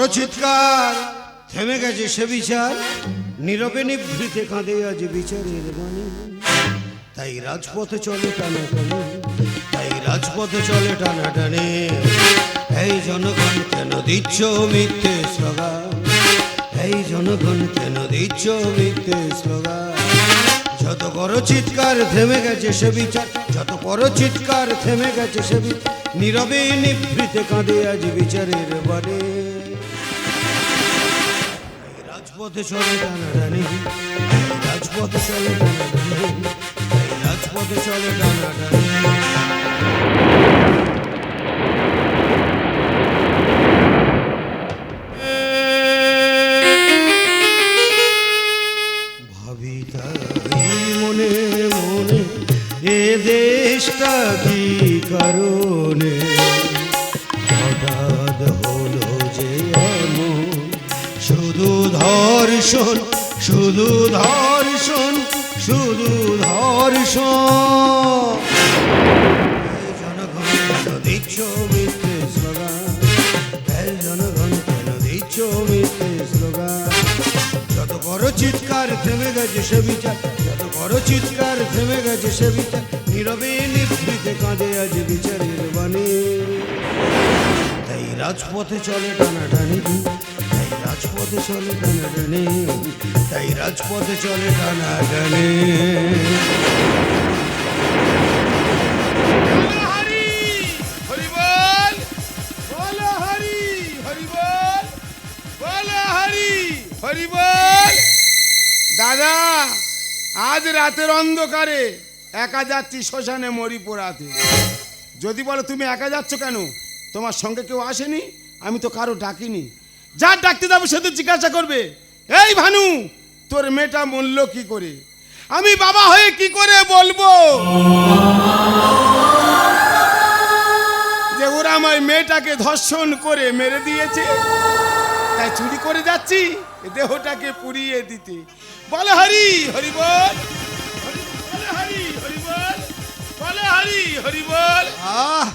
করো চিৎকার। থেমে গেছে সে বিচার। নীরবে নিভৃতে কাঁদে আজ বিচারের বাণী। তাই রাজপথে চলে টানা টানি তাই রাজপথে চলে টানা টানি এই জনগণ কেন দিচ্ছ মিথ্যে স্লোগান? এই জনগণ কেন দিচ্ছ মিথ্যে স্লোগান? যত করো চিৎকার থেমে গেছে সে বিচার, যত করো চিৎকার থেমে গেছে সে নীরবে নিভৃতে কাঁদে আজ বিচারের বাণী। রাজপথে চলে টানাটানি রাজপথে চলে টানাটানি রাজপথে চলে ধর্ষণ শুধু ধর্ষণ শুধু ধর্ষণ। যত চিৎকার থেমে গেছে সে বিচার, যত বড় চিৎকার থেমে গেছে সে বিচার, নীরবে নিভৃতে কাঁদে আজ বিচারের বাণী। তাই রাজপথে চলে টানাটানি রাজপথে চলে টানাটানি তাই রাজপথে চলে হরি বল। দাদা, আজ রাতের অন্ধকারে একা যাচ্ছি শ্মশানে মরি পোড়াতে। যদি বলো তুমি একা যাচ্ছ কেন? তোমার সঙ্গে কেউ আসেনি? আমি তো কারও ডাকিনি। যার ডাকতে যাব সে তো জিজ্ঞাসা করবে, এই ভানু, তোর মেয়েটা মূল্য কি করে? আমি বাবা হয়ে কি করে বলব? যে ওরা আমার মেয়েটাকে ধর্ষণ করে মেরে দিয়েছে, তাই চুরি করে যাচ্ছি দেহটাকে পুড়িয়ে দিতে। বলে হরি হরি বল। হরি- হরি বল। হরি আহ,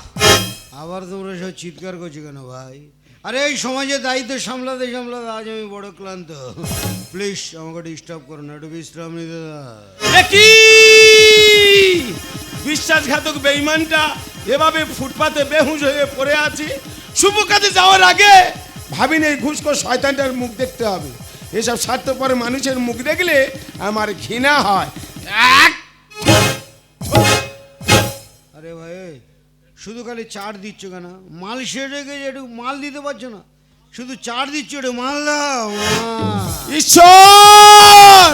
আবার তোমরা সব চিৎকার করছ কেন ভাই? আরে এই সমাজে দায়িত্ব সামলাতে সামলাতে আজ আমি বড় ক্লান্ত। প্লিজ আমাকে ডিস্টার্ব করো না একটু বিশ্রাম নিতে। কি? বিশ্বাসঘাতক বেঈমানটা এভাবে ফুটপাতে বেহুশ হয়ে পড়ে আছে। শুভ কাজে যাওয়ার আগে ভাবিনি এই ঘুষখোর শয়তানটার মুখ দেখতে হবে। এসব স্বার্থপর মানুষের মুখ দেখলে আমার ঘৃণা হয়। আরে ভাই শুধু খালি চাট দিচ্ছ কেন? মাল শেষ হয়ে গেছে একটু মাল দিতে পারছ না। শুধু চাট দিচ্ছ একটু মাল দাও ঈশ্বর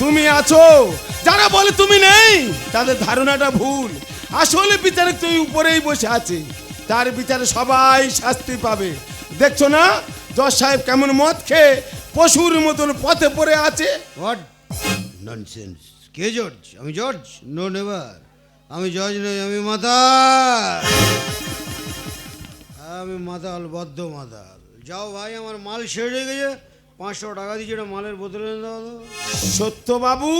তুমি আছো। যারা বলে তুমি নেই তাদের ধারণাটা ভুল। আসলে বিচারে তুই উপরেই বসে আছে তার বিচারে সবাই শাস্তি পাবে। দেখছ না? জজ সাহেব কেমন মদ খেয়ে পশুর মতন পথে পড়ে আছে? হোয়াট ননসেন্স কে জর্জ আমি জর্জ নো নেভার আমি জর্জ নই আমি মাতাল। আমি মাতাল বদ্ধ মাতাল। যাও ভাই আমার মাল শেষ হয়ে গেছে। পাঁচশো টাকা দিচ্ছি এটা মালের বোতলে এনে দাও সত্য বাবু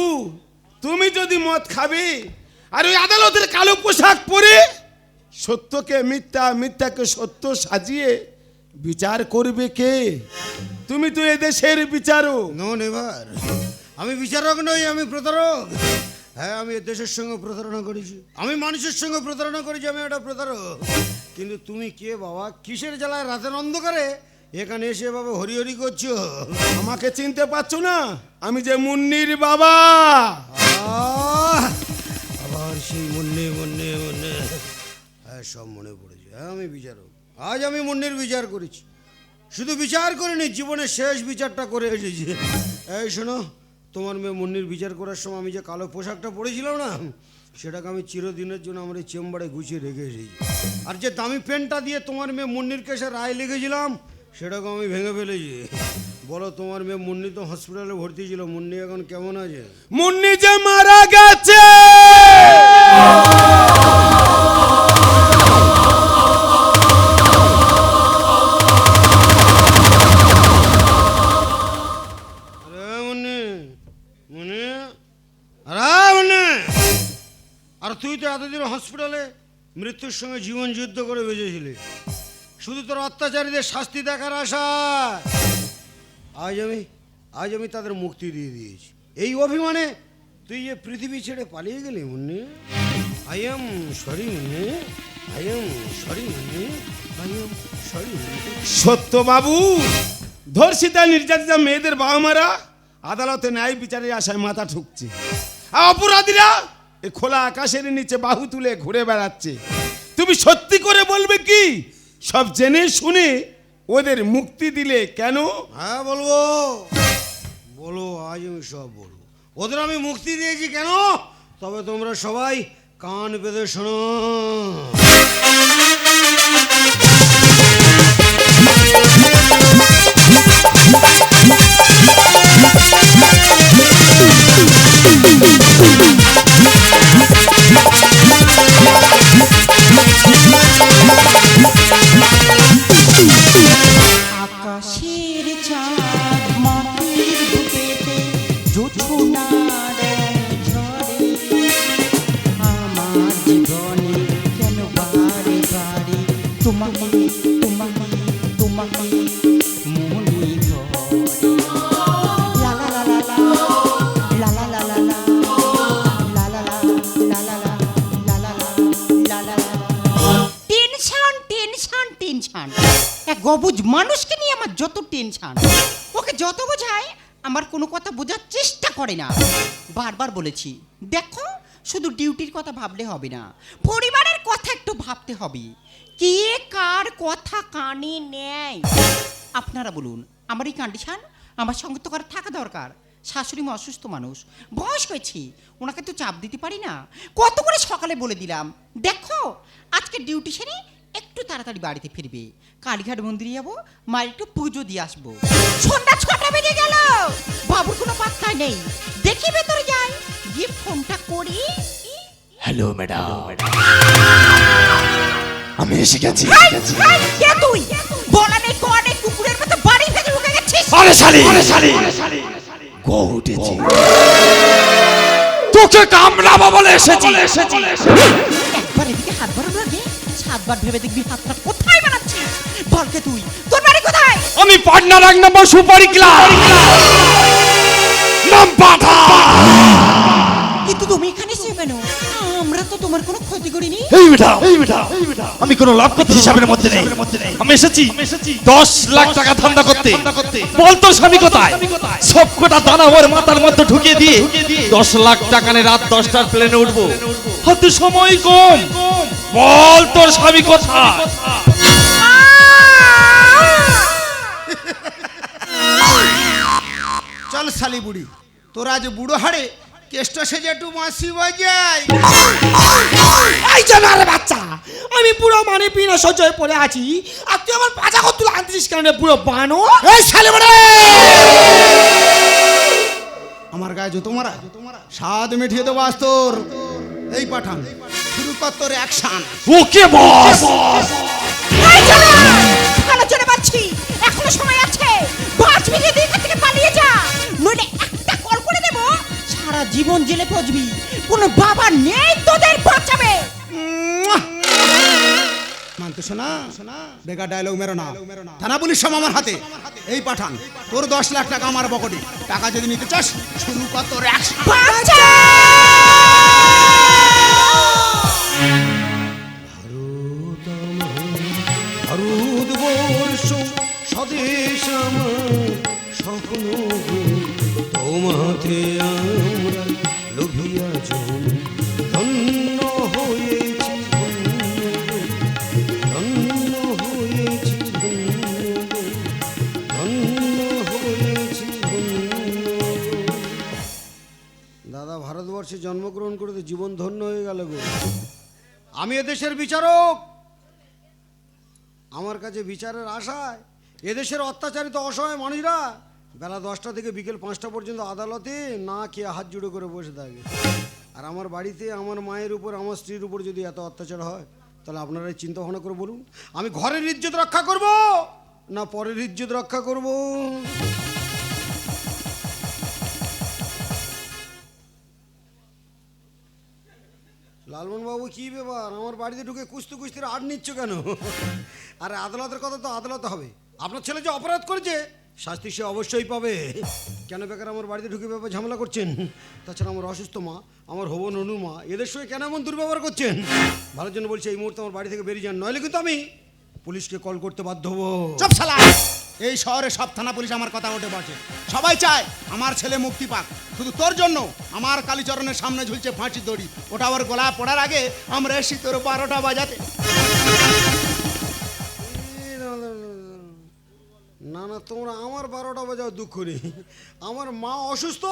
তুমি যদি মদ খাবে আর ওই আদালতের কালো পোশাক পরে সত্যকে মিথ্যা মিথ্যাকে সত্য সাজিয়ে বিচার করবে কে? তুমি তো এদেশের বিচারক। No never. আমি বিচারক নই আমি প্রতারক। হ্যাঁ আমি এ দেশের সঙ্গে প্রতারণা করেছি। আমি মানুষের সঙ্গে প্রতারণা করেছি আমি একটা প্রতারক। কিন্তু তুমি কে বাবা? কিসের জ্বালায় রাতের অন্ধকারে? এখানে এসে বাবা হরি হরি করছ? আমাকে চিনতে পারছ না? আমি যে মুন্নির বাবা! আবার সেই মুন্নে মুন্নে মুন্নে। হ্যাঁ সব মনে পড়েছে হ্যাঁ আমি বিচারক। আজ আমি মুন্নির বিচার করেছি। শুধু বিচার করিনি জীবনের শেষ বিচারটা করে এসেছি। এই শোনো তোমার মেয়ে মুন্নির বিচার করার সময় আমি যে কালো পোশাকটা পরেছিলাম না, সেটাকে আমি চিরদিনের জন্য আমার এই চেম্বারে গুছিয়ে রেখে এসেছি। আর যে দামি পেনটা দিয়ে তোমার মেয়ে মুন্নির কেসে রায় লিখেছিলাম সেটাকে আমি ভেঙে ফেলেছি। বলো, তোমার মেয়ে মুন্নি তো হসপিটালে ভর্তি ছিল, মুন্নি এখন কেমন আছে? মুন্নি যে মারা গেছে! তুই তো এতদিন হসপিটালে মৃত্যুর সঙ্গে জীবন যুদ্ধ করে বেঁচেছিলি। শুধু তোর অত্যাচারীদের শাস্তি দেখার আশা। আজ আমি আজ আমি তাদের মুক্তি দিয়ে দিয়েছি। এই অভিমানে তুই যে পৃথিবী ছেড়ে পালিয়ে গেলি Munni. I am sorry Munni. I am sorry Munni. I am sorry Satya বাবু ধর্ষিতা, নির্যাতিতা মেয়েদের বাবা মারা আদালতে ন্যায় বিচারের আশায় মাথা ঠুকছে। অপরাধীরা খোলা আকাশের নিচে বাহু তুলে ঘুরে বেড়াচ্ছে। তুমি সত্যি করে বলবে কি? সব জেনে শুনে ওদের মুক্তি দিলে কেন? হ্যাঁ বলব। বলো, আজ আমি সব বলব। ওদের আমি মুক্তি দিয়েছি কেন? তবে তোমরা সবাই কান পেতে শোনো। গবুজ মানুষকে নিয়ে আমার যত টেনশন, ওকে যত বোঝায়, আমার কোনো কথা বোঝার চেষ্টা করে না। বারবার বলেছি, দেখো, শুধু ডিউটির কথা ভাবলে হবে না, পরিবারের কথা একটু ভাবতে হবে। কে কার কথা কানে নেয়? আপনারা বলুন, আমার এই কন্ডিশন আমার সঙ্গে তো কারও থাকা দরকার। শাশুড়ি মা অসুস্থ মানুষ, বয়স হয়েছে, ওনাকে তো চাপ দিতে পারি না। কত করে সকালে বলে দিলাম, দেখো, আজকে ডিউটি সেরে একটু তাড়াতাড়ি বাড়িতে ফিরবে। কালীঘাট মন্দিরে যাব মায়ের একটু পুজো দিয়ে আসব। সন্ধ্যা ছটা বেজে গেল। বাবুর কোনো পাত্তা নেই। দেখি ভেতরে যাই। গিয়ে ফোনটা করি। হ্যালো ম্যাডাম আমি এসে গেছি। কে তুই? বলা নেই কোয়া কুকুরের মতো বাড়ি ভেতরে ঢুকে গেছিস। আরে শালি! আরে শালি! গো উঠেছি। তোকে কামড়াবো বলে এসেছি। এসেছি। একবার এদিকে হাত বাড়ানো লাগে সাতবার ভেবে দেখবি হাতটা কোথায় বানাচ্ছিস? বলকে তুই। তোর বাড়ি কোথায়? আমি পাটনার এক নম্বর সুপারি ক্লাব। নাম পাঠা কিন্তু তুমি এখানে তো তোমার কোনো ক্ষতি করিনি? এই বেটা এই বেটা আমি কোনো লাভ করতে হিসাবের মধ্যে নেই। আমি এসেছি। দশ লাখ টাকা ধান্দা করতে। বল তোর স্বামী কোথায়? সব কটা দানা ওর মাথার মধ্যে ঢুকিয়ে দিয়ে দশ লাখ টাকা নিয়ে রাত দশটার প্লেনে উঠবো। হাতে সময় কম। বল তোর স্বামী কোথায়? চল শালি বুড়ি তোর আজ বুড়ো হাড়ে কেষ্ট সেজে একটু মাসি বাজাই এই জানার বাচ্চা আমি পুরো মানে পিনা সহ্য পড়ে আছি। আর তুই আমার পাজা কত তুলে আনতিস কেন পুরো বানো এই শালি বুড়ি আমার গায়ে জুতো মারা স্বাদ মিঠিয়ে দেবো আজ তোর। এই পাঠান শুরু কর তোর অ্যাকশন ওকে বস এই চলে পাচ্ছি এখনও সময় আছে। সারা জীবন জেলে পচবি কোনো বাবা নেই তোদের বাঁচাবে। মানতে শোনা? বেকার ডায়লগ মেরো না। থানা পুলিশ সব আমার হাতে। এই পাঠান। তোর দশ লাখ টাকা আমার বকটি। টাকা যদি নিতে চাস শুরু কর তোর এদেশের বিচারক। আমার কাছে বিচারের আশায় এদেশের অত্যাচারিত অসহায় মানুষরা বেলা দশটা থেকে বিকেল পাঁচটা পর্যন্ত আদালতে না খেয়ে হাত জুড়ো করে বসে থাকে। আর আমার বাড়িতে আমার মায়ের উপর, আমার স্ত্রীর উপর যদি এত অত্যাচার হয়, তাহলে আপনারা চিন্তা ভাবনা করে বলুন, আমি ঘরের ইজ্জত রক্ষা করব না পরের ইজ্জত রক্ষা করব? লালমন বাবু কি ব্যাপার? আমার বাড়িতে ঢুকে কুস্তি কুস্তির আট নিচ্ছ কেন? আর আদালতের কথা তো আদালতে হবে। আপনার ছেলে যে অপরাধ করেছে, শাস্তি সে অবশ্যই পাবে। কেন বেকার আমার বাড়িতে ঢুকে ব্যাপার ঝামেলা করছেন? তাছাড়া আমার অসুস্থ মা, আমার হব ননু মা, এদের সঙ্গে কেন এমন দুর্ব্যবহার করছেন? ভালোর জন্য বলছি, এই মুহূর্তে আমার বাড়ি থেকে বেরিয়ে যান। নইলে কিন্তু আমি পুলিশকে কল করতে বাধ্য হব। চুপ শালা! এই শহরে সব থানা পুলিশ আমার কথা ওঠে বসে। সবাই চায় আমার ছেলে মুক্তি পাক। শুধু তোর জন্য আমার কালীচরণের সামনে ঝুলছে ফাঁসি দড়ি। ওটা আবার গলা পড়ার আগে আমরা এসি তোর বারোটা বাজাতে। না, না, তোমরা আমার বারোটা বাজাও দুঃখ নেই। আমার মা অসুস্থ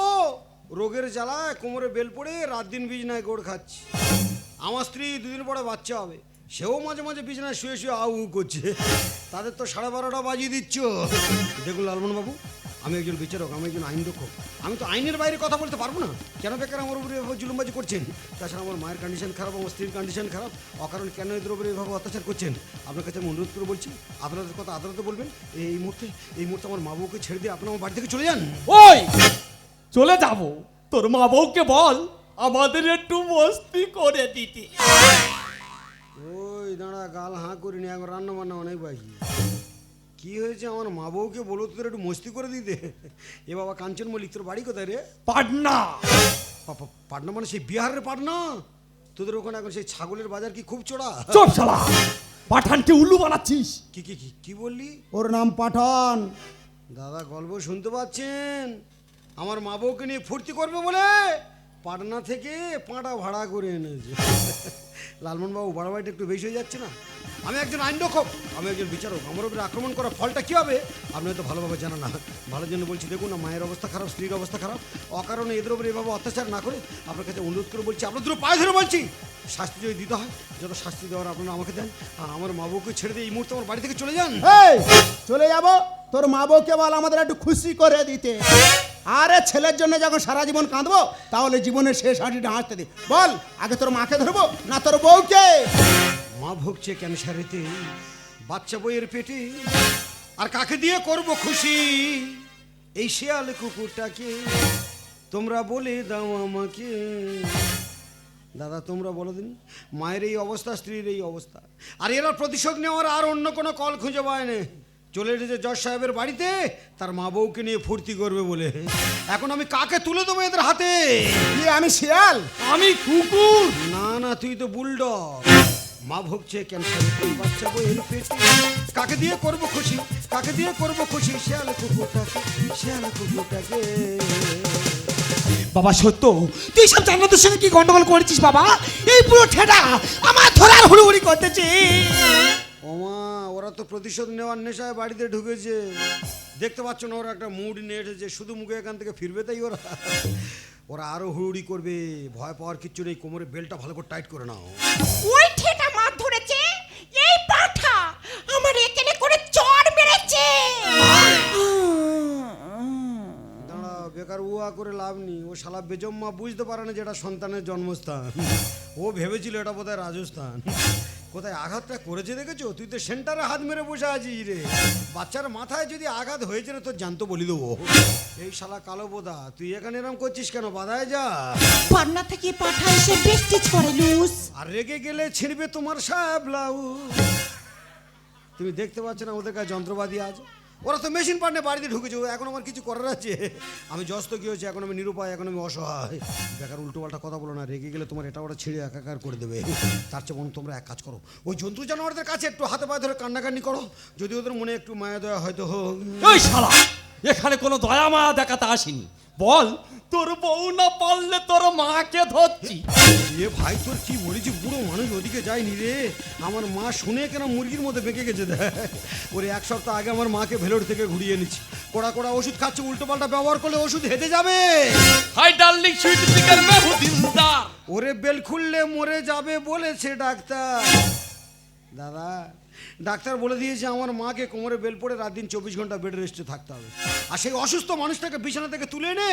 রোগের জ্বালায় কোমরে বেল পড়ে রাত দিন বিছনায় গোড় খাচ্ছে। আমার স্ত্রী দুদিন পরে বাচ্চা হবে। সেও মাঝে মাঝে বিছানায় শুয়ে শুয়ে আউ করছে। তাদের তো সাড়ে বারোটা বাজিয়ে দিচ্ছ। দেখুন লালমন বাবু আমি একজন বিচারক, আমি একজন আইন রক্ষক আমি তো আইনের বাইরে কথা বলতে পারব না। কেন বেকার আমার উপরে এভাবে জুলুমবাজি করছেন? তাছাড়া আমার মায়ের কন্ডিশন খারাপ, আমার স্ত্রীর কন্ডিশন খারাপ। অকারণ কেন এদের উপরে এভাবে অত্যাচার করছেন? আপনার কাছে আমি অনুরোধ করে বলছি আদালতের কথা আদালতে বলবেন। এই মুহূর্তে এই মুহূর্তে আমার মা বউকে ছেড়ে দিয়ে আপনি আমার বাড়ি থেকে চলে যান। ওই! চলে যাব। তোর মা বউকে বল, আমাদের একটু মস্তি করে দিতে। দাঁড়া গাল হাঁ করিনি এখন রান্না বান্না অনেক বাকি কি হয়েছে? আমার মা বউকে বলো তোদের একটু মস্তি করে দিতে। এ বাবা কাঞ্চন মল্লিক তোর বাড়ি কোথায় রে? পাটনা। পাটনা মানে সেই বিহারের পাটনা? তোদের ওখানে এখন সেই ছাগলের বাজার কি খুব চড়া? চপ শালা পাঠানকে উল্লু বানাচ্ছিস? কি কি কি কি বললি? ওর নাম পাঠান। দাদা গল্প শুনতে পাচ্ছেন? আমার মা বউকে নিয়ে ফুর্তি করবে বলে? পাটনা থেকে পাঁটা ভাড়া করে এনেছে। লালমন বাবু বাড়াবাড়িটা একটু বেশি হয়ে যাচ্ছে না? আমি একজন আইন রক্ষক আমি একজন বিচারক। আমার উপরে আক্রমণ করার ফলটা কী হবে? আপনি হয়তো ভালোভাবে জানা না। ভালোর জন্য বলছি, দেখুন না, মায়ের অবস্থা খারাপ, স্ত্রীর অবস্থা খারাপ। অকারণে এদের উপরে এভাবে অত্যাচার না করে আপনার কাছে অনুরোধ করে বলছি, আপনার দুটো পায়ে ধরে বলছি, শাস্তি যদি দিতে হয়, যত শাস্তি দেওয়ার আপনারা আমাকে দেন। আর আমার মা বউকে ছেড়ে দিয়ে এই মুহূর্তে আমার বাড়ি থেকে চলে যান। চলে যাব? তোর মা বউকে বল আমাদের একটু খুশি করে দিতে। আরে ছেলের জন্য যখন সারা জীবন কাঁদবো, তাহলে জীবনের শেষ হাঁটিটা হাসতে দে। বল, আগে তোর মাকে ধরবো, না তোর বউকে? মা ভুগছে ক্যান্সারেতে বাচ্চা বইয়ের পেটে। আর কাকে দিয়ে করব খুশি? এই শেয়াল কুকুরটাকে তোমরা বলে দাও আমাকে। দাদা, তোমরা বলো দিন, মায়ের এই অবস্থা, স্ত্রীর এই অবস্থা। আর এরা প্রতিশোধ নেওয়ার আর অন্য কোনো কল খুঁজে পায় না। চলে এসেছে জজ সাহেবের বাড়িতে তার মা বউকে নিয়ে ফুর্তি করবে বলে। এখন আমি কাকে তুলে দেবো এদের হাতে? আমি শিয়াল। আমি কুকুর? না না তুই তো বুলডগ। মা ভুগছে ক্যান্সারে তুই বাচ্চা বইয়ের পেটে। কাকে দিয়ে করব খুশি? কাকে দিয়ে করব খুশি? শেয়াল কুকুরটাকে শেয়াল কুকুরটাকে। বাবা সত্য। তুই সব জান্নাতের সঙ্গে কি গন্ডগোল করেছিস বাবা? এই পুরো ঠেটা আমার ধরার হুড়ুহুড়ি করতেছে ওরা তো প্রতিশোধ নেওয়ার নেশায় বাড়িতে ঢুকেছে। দেখতে পাচ্ছ না ওরা একটা মুড নিয়ে এসেছে। শুধু মুখে এখান থেকে ফিরবে তাই ওরা? ওরা আরও হুড়ুড়ি করবে। ভয় পাওয়ার কিচ্ছু নেই। কোমরে বেলটা ভালো করে টাইট করে নাও। ওই ঠেটা মাছ ধরেছে? এই পাঠা আমার এখানে করে চড় মেরেছে। দাঁড়া বেকার উয়া করে লাভ নেই। ও শালা বেজম্মা বুঝতে পারে না যেটা সন্তানের জন্মস্থান। ও ভেবেছিল এটা বোধহয় রাজস্থান। কোথায় আঘাতটা করেছে দেখেছ? তুই তো সেন্টারে হাত মেরে বসে আছিস রে। বাচ্চার মাথায় যদি আঘাত হয়েছে রে তোর জানতো বলি দেবো। এই শালা কালো বোদা তুই এখানে এরম করছিস কেন? বাধায় যা। পান্না থেকে পাঠা এসে বেস্টিজ করে লুস আর রেগে গেলে ছিঁড়বে তোমার সাহেব লাউ তুমি দেখতে পাচ্ছ না ওদের কাছে যন্ত্রবাদী আছে? ওরা তো মেশিন পার্টনে বাড়িতে ঢুকেছে এখন আমার কিছু করার আছে। আমি যস্ত কি হয়েছে, এখন আমি নিরুপায়, এখন আমি অসহায়। দেখার উল্টো পাল্টা কথা বলো না, রেগে গেলে তোমার এটা ওটা ছিঁড়ে একাকার করে দেবে। তার চেয়ে বরং তোমরা এক কাজ করো। ওই জন্তু জানোয়ারদের কাছে একটু হাতে পায়ে ধরে কান্নাকান্নি করো, যদি ওদের মনে একটু মায়া দেওয়া হয়তো হোক। শালা! এখানে কোনো দয়া মায়া দেখাতে আসিনি। বল তোর বউ না পারলে তোর মাকে ধরছি। এ ভাই তোর কি বলেছি বুড়ো মানুষ ওদিকে যায়নি রে? আমার মা শুনে কেন মুরগির মধ্যে বেঁকে গেছে দেখ। ওরে এক সপ্তাহ আগে আমার মাকে ভেলোর থেকে ঘুরিয়ে এনেছি। কড়া কড়া ওষুধ খাচ্ছে উল্টো পাল্টা ব্যবহার করলে ওষুধ হেঁটে যাবে। হাই ডার্লিং সুইট ওরে বেল খুললে মরে যাবে বলেছে ডাক্তার। দাদা ডাক্তার বলে দিয়েছে আমার মাকে কোমরে বেল পড়ে রাত দিন চব্বিশ ঘণ্টা বেড রেস্টে থাকতে হবে। আর সেই অসুস্থ মানুষটাকে বিছানা থেকে তুলে নে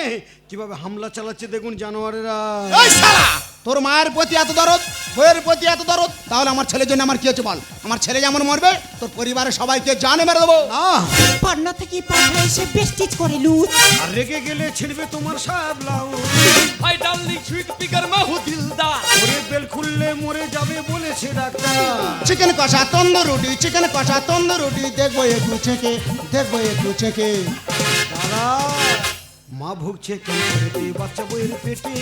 কীভাবে হামলা চালাচ্ছে দেখুন জানোয়ারেরা। তোর মায়ের প্রতি এত দরদ বইয়ের প্রতি এত দরদ তাহলে আমার ছেলের জন্য আমার কি হচ্ছে বল? আমার ছেলে যেমন মরবে তোর পরিবারের সবাইকে জানে মেরে দেবো। না। পান্না থেকে পাঠা এসে বেশ টিচ করে লুস আর রেগে গেলে ছিড়বে তোমার সাবলাও হাই ডার্লিং সুইট পিকার মে হু দিলদার ওরে বেল খুললে মরে যাবে বলেছে ডাক্তার। চিকেন কষা তন্দুর রুটি চিকেন কষা তন্দুর রুটি দেখব একটু চেকে দেখব একটু চেকে দাদা মা ভুগছে ক্যান্সারেতে বাচ্চা বইয়ের পেটে।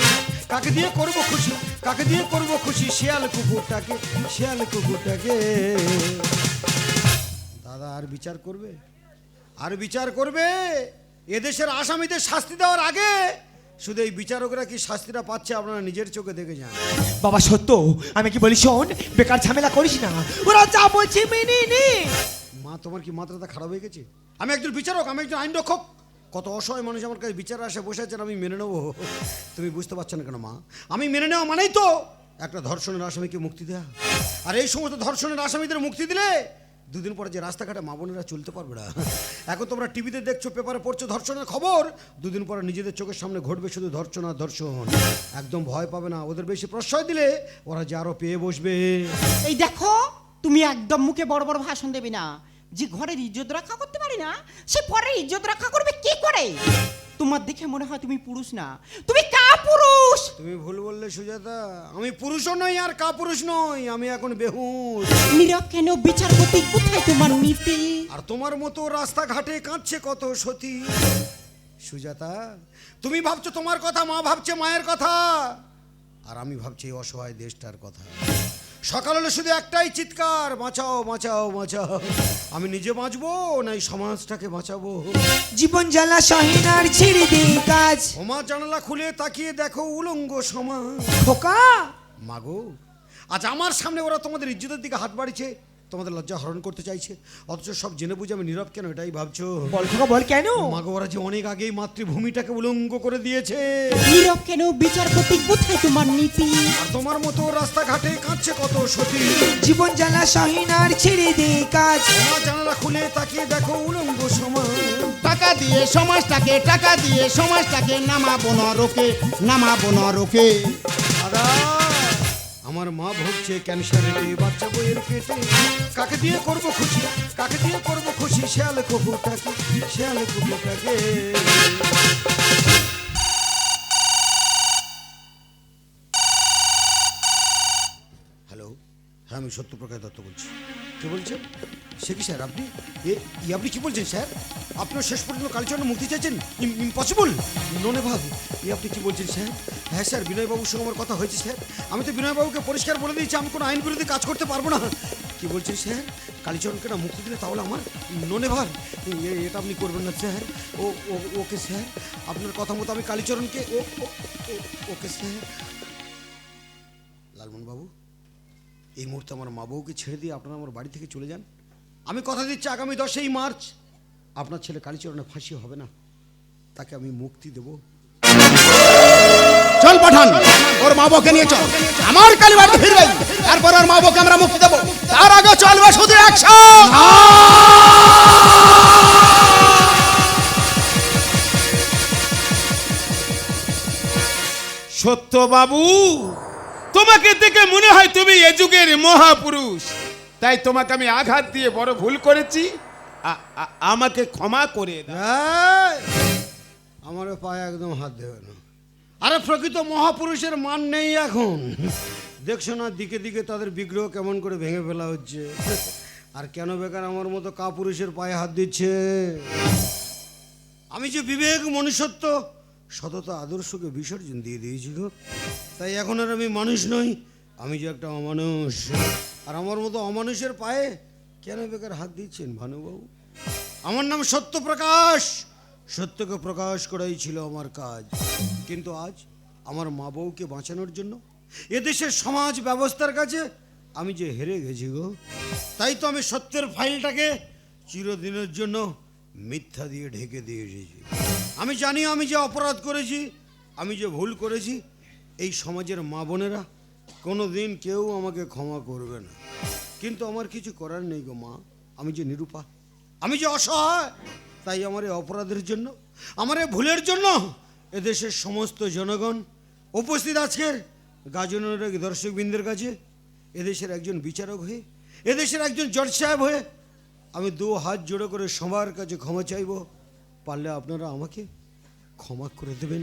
কাকে দিয়ে করব খুশি? কাকে দিয়ে করব খুশি? শিয়াল কুকুরটাকে শিয়াল কুকুরটাকে। দাদা আর বিচার করবে? আর বিচার করবে? এদেশের আসামিদের শাস্তি দেওয়ার আগে শুধু এই বিচারকরা কি শাস্তিটা পাচ্ছে আপনারা নিজের চোখে দেখে যান? বাবা সত্য। আমি কি বলি শোন বেকার ঝামেলা করিস না। ওরা যা বলছে মেনে নে। মা তোমার কি মাত্রাটা খারাপ হয়ে গেছে? আমি একজন বিচারক আমি একজন আইন রক্ষক। কত অসহায় মানুষ আমার কাছে বিচার আসে বসে আছেন আমি মেনে নেব। তুমি বুঝতে পারছ না কেন মা? আমি মেনে নেওয়া মানেই তো একটা ধর্ষণের আসামিকে মুক্তি দেওয়া আর এই সমস্ত ধর্ষণের আসামিদের মুক্তি দিলে দুদিন পরে যে রাস্তাঘাটে মা বোনেরা চলতে পারবে না। এখন তোমরা টিভিতে দেখছ, পেপারে পড়ছো, ধর্ষণের খবর। দুদিন পরে নিজেদের চোখের সামনে ঘটবে শুধু ধর্ষণ আর ধর্ষণ। একদম ভয় পাবে না, ওদের বেশি প্রশ্রয় দিলে ওরা যে আরও পেয়ে বসবে। এই দেখো, তুমি একদম মুখে বড় বড় ভাষণ দেবে না। যে ঘরের ইজ্জত রক্ষা করতে পারি না, সে পরের ইজ্জত রক্ষা করবে কি করে? তোমার দেখে মনে হয় তুমি পুরুষ না। তুমি পুরুষ তুমি ভুল বললে সুজাতা। আমি পুরুষও নই আর কা পুরুষ নই আমি এখন বেহুশ। নীরব কেন? বিচারপতি কোথায় তোমার নীতি? আর তোমার মতো রাস্তাঘাটে কাঁদছে কত সতী। সুজাতা তুমি ভাবছ তোমার কথা মা ভাবছে মায়ের কথা। আর আমি ভাবছি অসহায় দেশটার কথা। সকাল হলে শুধু একটাই চিৎকার বাঁচাও বাঁচাও বাঁচাও। আমি নিজে বাঁচবো না এই সমাজটাকে বাঁচাবো? জীবন জ্বালা সহিনার ছেড়ে দিই কাজ। ওমা জানালা খুলে তাকিয়ে দেখো উলঙ্গ সমাজ। খোকা! মাগো আজ আমার সামনে ওরা তোমাদের ইজ্জতের দিকে হাত বাড়িছে তোমাদের লজ্জা হরণ করতে চাইছে। অথচ সব জেনে বুঝে আমি নীরব কেন এটাই ভাবছ? বল খোকা বল কেন? মাগো ওরা যে অনেক আগেই মাতৃভূমিটাকে উলঙ্গ করে দিয়েছে। নীরব কেন? বিচারপতি কোথায় তোমার নীতি? আর তোমার মতো রাস্তাঘাটে কাঁদছে কত সতী। জীবন জ্বালা সহিনার ছেড়ে দে কাজ। তোমার জানালা খুলে তাকিয়ে দেখো উলঙ্গ সমাজ। টাকা দিয়ে সমাজটাকে টাকা দিয়ে সমাজটাকে নামাবো না রোকে নামাবো না রোকে। দাদা আমার মা ভুগছে ক্যান্সারে বাচ্চা বইয়ের পেটে। কাকে দিয়ে করব খুশি? কাকে দিয়ে করব খুশি? শেয়াল কুকুরটাকে শেয়াল কুকুরটাকে হ্যালো হ্যাঁ আমি সত্যপ্রকাশ দত্ত বলছি। কে বলছেন? সে কি স্যার আপনি? এ আপনি কি বলছেন স্যার? আপনার শেষ পর্যন্ত কালচার মুক্তি চাইছেন? ইম্পসিবল ননে ভাব এ, আপনি কি বলছেন স্যার? হ্যাঁ স্যার, বিনয়বাবুর সঙ্গে আমার কথা হয়েছে স্যার। আমি তো বিনয়বাবুকে পরিষ্কার বলে দিয়েছি, আমি কোনো আইন বিরোধী কাজ করতে পারব না। কি বলছেন স্যার? কালীচরণকে না মুক্তি দিলে তাহলে আমার ননে ভার এটা আপনি করবেন না স্যার। ও ওকে স্যার। আপনার কথা মতো আমি কালীচরণকে ও ওকে স্যার। লালমন বাবু এই মুহূর্তে আমার মা বউকে ছেড়ে দিয়ে আপনারা আমার বাড়ি থেকে চলে যান। আমি কথা দিচ্ছি আগামী দশই মার্চ। আপনার ছেলে কালীচরণে ফাঁসি হবে না। তাকে আমি মুক্তি দেব। চল পাঠান। ওর মা বউকে নিয়ে চল। আমার কালী বাড়িতে ফিরবে। তারপর ওর মা বউকে আমরা মুক্তি দেবো। তার আগে চলবে শুধু অ্যাকশন। সত্য বাবু তোমাকে দেখে মনে হয় তুমি এ যুগের মহাপুরুষ। তাই তোমাকে আমি আঘাত দিয়ে বড় ভুল করেছি। আমাকে ক্ষমা করে দাও। এই! আমার পায়ে একদম হাত দেবে না। আরে প্রকৃত মহাপুরুষের মান নেই এখন। দেখছ না, দিকে দিকে তাদের বিগ্রহ কেমন করে ভেঙে ফেলা হচ্ছে। আর কেন বেকার আমার মতো কাপুরুষের পায়ে হাত দিচ্ছে? আমি যে বিবেক মনুষ্যত্ব সততা আদর্শকে বিসর্জন দিয়ে দিয়েছি তাই এখন আর আমি মানুষ নই, আমি যে একটা অমানুষ। আর আমার মতো অমানুষের পায়ে কেন বেকার হাত দিচ্ছেন ভানুবাবু? আমার নাম সত্যপ্রকাশ। সত্যকে প্রকাশ করাই ছিল আমার কাজ। কিন্তু আজ আমার মা বউকে বাঁচানোর জন্য এদেশের সমাজ ব্যবস্থার কাছে আমি যে হেরে গেছি গো, তাই তো আমি সত্যের ফাইলটাকে চিরদিনের জন্য মিথ্যা দিয়ে ঢেকে দিয়ে এসেছি। আমি জানি আমি যে অপরাধ করেছি, আমি যে ভুল করেছি, এই সমাজের মা বোনেরা কোনো দিন কেউ আমাকে ক্ষমা করবে না। কিন্তু আমার কিছু করার নেই গো মা, আমি যে নিরূপা, আমি যে অসহায়, তাই আমার এই অপরাধের জন্য, আমার এই ভুলের জন্য এদেশের সমস্ত জনগণ উপস্থিত আজকের গাজনের দর্শকবৃন্দের কাছে, এদেশের একজন বিচারক হয়ে, এদেশের একজন জজ সাহেব হয়ে আমি দু হাত জোড়ো করে সবার কাছে ক্ষমা চাইব। পারলে আপনারা আমাকে ক্ষমা করে দেবেন।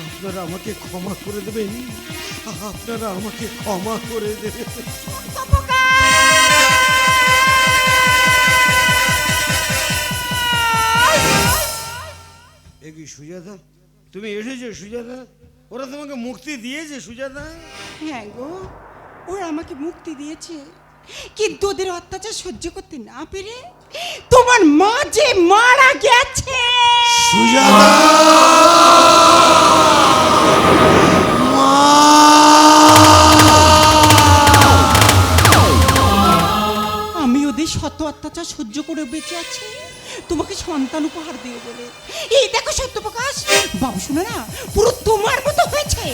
আপনারা আমাকে ক্ষমা করে দেবেন। আপনারা আমাকে ক্ষমা করে দেবেন। এ কি সুজাতা? তুমি এসেছ সুজাতা? ওরা তোমাকে মুক্তি দিয়েছে সুজাতা? হ্যাঁ গো, ওরা আমাকে মুক্তি দিয়েছে। কিন্তু ওদের অত্যাচার সহ্য করতে না পেরে তোমার মা যে মারা গেছে। আমি ওদের শত অত্যাচার সহ্য করে বেঁচে আছি। তোমাকে সন্তান উপহার দিয়ে বলে। এই দেখো সত্য প্রকাশ। বাবু শুনে না পুরো তোমার মতো হয়েছে।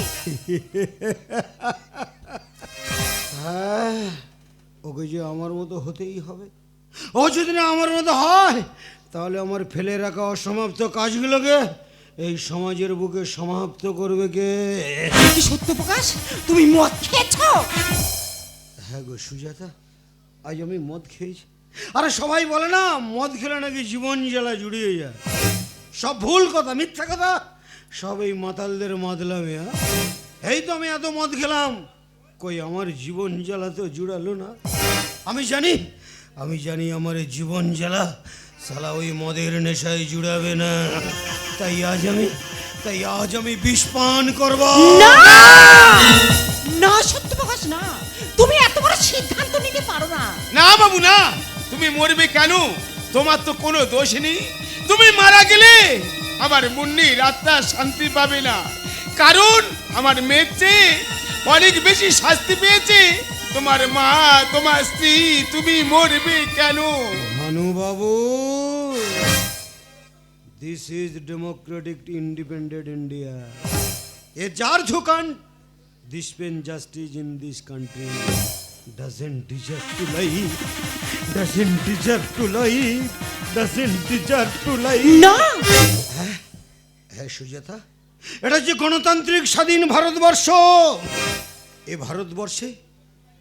হ্যাঁ। ওকে যে আমার মতো হতেই হবে। ও যদি না আমার মতো হয় তাহলে আমার ফেলে রাখা অসমাপ্ত কাজগুলোকে এই সমাজের বুকে সমাপ্ত করবে কে? সত্য প্রকাশ? তুমি মদ খেয়েছো? হ্যাঁ গো সুজাতা আজ আমি মদ খেয়েছি। আরে সবাই বলে না মদ খেলে নাকি জীবন জ্বালা জুড়িয়ে যায়। সব ভুল কথা মিথ্যা কথা সব এই মাতালদের মাতলামে হ্যাঁ? এই তো আমি এত মদ খেলাম। কই আমার জীবন জ্বালা তো জুড়ালো না? আমি জানি আমি জানি আমার জীবন জ্বালা সালা ওই মদের নেশায় জুড়াবে না। তাই আজ আমি তাই আজ আমি বিষ পান করব। না! না সত্য প্রকাশ না। তুমি এত বড় সিদ্ধান্ত নিতে পারো না। না বাবু না। তুমি মরবে কেন? তোমার তো কোনো দোষ নেই। তুমি মারা গেলে আমার মুন্নির আত্মা শান্তি পাবে না। কারণ আমার মেয়ের চেয়ে অনেক বেশি শাস্তি পেয়েছে। তোমার মা তোমার স্ত্রী তুমি মরবে কেন? ভানু বাবু this is democratic independent India এ যার ঝোকান this pen justice in this country doesn't deserve to live doesn't deserve to live doesn't deserve to live না! হ্যাঁ সুজাতা? এটা যে গণতান্ত্রিক স্বাধীন ভারতবর্ষ। এ ভারতবর্ষে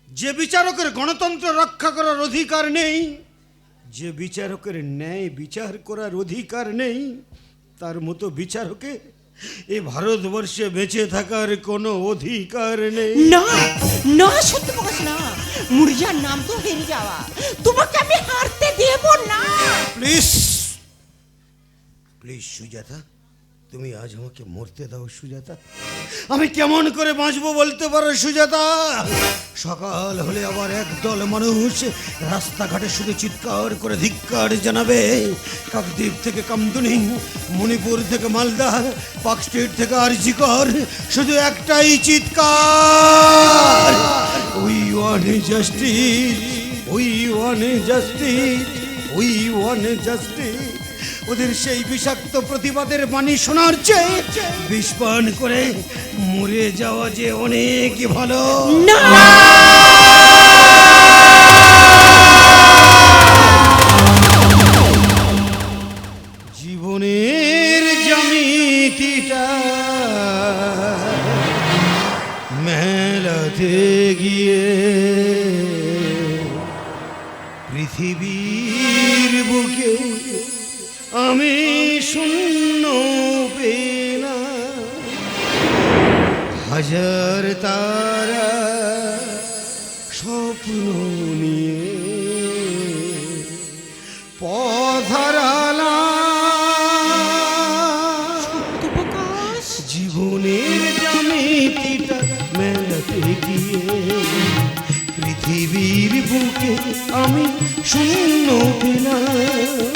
যে বিচারকের গণতন্ত্র রক্ষা করার অধিকার নেই যে বিচারকের ন্যায় বিচার করার অধিকার নেই তার মতো বিচারকে এ ভারতবর্ষে বেঁচে থাকার কোনো অধিকার নেই। না না সত্য প্রকাশ না। মুরজার নাম তো হেরে যাওয়া। তোমাকে আমি হারতে দেব না। প্লিজ প্লিজ সুজাতা তুমি আজ আমাকে মরতে দাও সুজাতা। আমি কেমন করে বাঁচবো বলতে পারো সুজাতা? সকাল হলে আবার একদল মানুষ রাস্তাঘাটে শুধু চিৎকার করে ধিক্কার জানাবে। কাকদ্বীপ থেকে কামদুনি, মণিপুর থেকে মালদা পাক স্ট্রিট থেকে আরজিকর, শুধু একটাই চিৎকার। We want justice we want justice we want justice ওদের সেই বিষাক্ত প্রতিবাদের বাণী শোনার চেয়ে বিস্পান করে মরে যাওয়া যে অনেক ভালো। না! জীবনের জামিতিটা মেলাতে গিয়ে পৃথিবীর বুকে হাজার তারা স্বপ্ন নিয়ে পধারালাম সত্য জীবনের মেলাতে গিয়ে পৃথিবীর বুকে আমি শূন্য পেলাম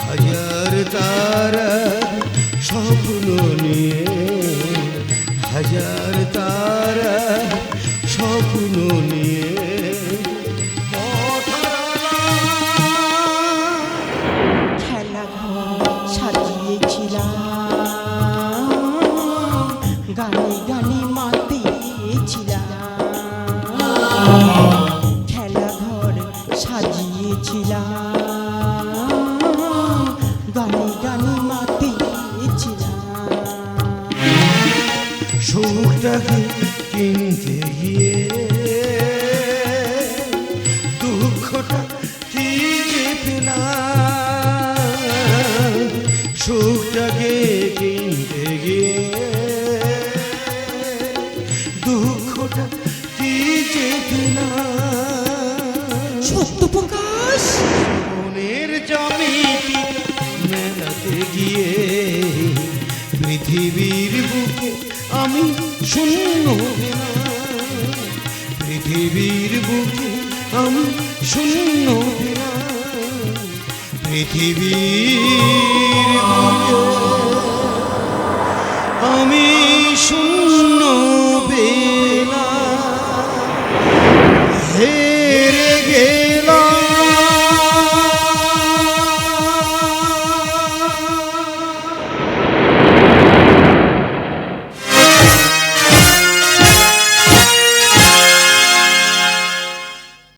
হাজার তারা স্বপ্ন নিয়ে হাজার কি যে সত্য প্রকাশ গিয়ে পৃথিবীর বুকে আমি শূন্য পৃথিবীর বুকে আমি শূন্য আমি শূন্য Hey.